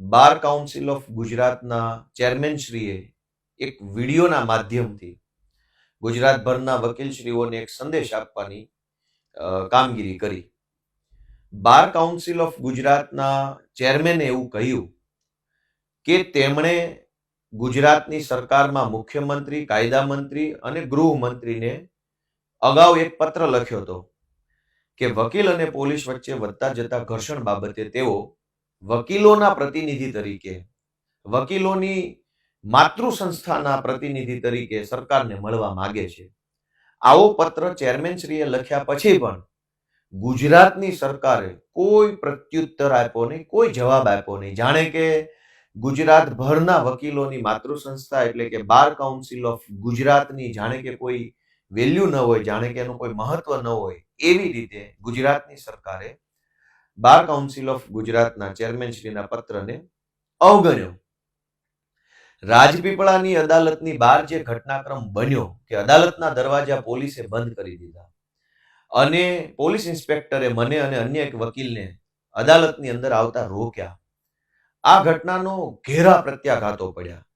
Bar council of ગુજરાતના ચેરમેનશ્રીએ એક વિડીયોના માધ્યમથી ગુજરાતભરના વકીલશ્રીઓને એક સંદેશ આપવાની કામગીરી કરી. બાર કાઉન્સિલ ઓફ ગુજરાતના ચેરમેને એવું કહ્યું કે તેમણે ગુજરાતની સરકારમાં મુખ્યમંત્રી કાયદા મંત્રી અને ગૃહમંત્રીને અગાઉ એક પત્ર લખ્યો હતો કે વકીલ અને પોલીસ વચ્ચે વધતા જતા ઘર્ષણ બાબતે તેઓ વકીલોના પ્રતિનિધિ તરીકે, વકીલોની માતૃ સંસ્થાના પ્રતિનિધિ તરીકે સરકારને મળવા માગે છે. આવો પત્ર ચેરમેનશ્રીએ લખ્યા પછી પણ ગુજરાતની સરકારે કોઈ પ્રત્યુત્તર આપ્યો નહીં, કોઈ જવાબ આપ્યો નહીં. જાણે કે ગુજરાતભરના વકીલોની માતૃ સંસ્થા એટલે કે બાર કાઉન્સિલ ઓફ ગુજરાતની જાણે કે કોઈ વેલ્યુ ન હોય, જાણે કે એનું કોઈ મહત્વ ન હોય, એવી રીતે ગુજરાતની સરકારે બાર કાઉન્સિલ ઓફ ગુજરાતના ચેરમેનશ્રીના પત્રને અવગણ્યો. રાજપીપળાની અદાલતની બહાર જે ઘટનાક્રમ બન્યો કે અદાલતના દરવાજા પોલીસે બંધ કરી દીધા. અને પોલીસ ઇન્સ્પેક્ટરે મને અને અન્ય એક વકીલને અદાલતની અંદર આવતા રોક્યા. આ ઘટનાનો ઘેરા પ્રત્યાઘાતો પડ્યા.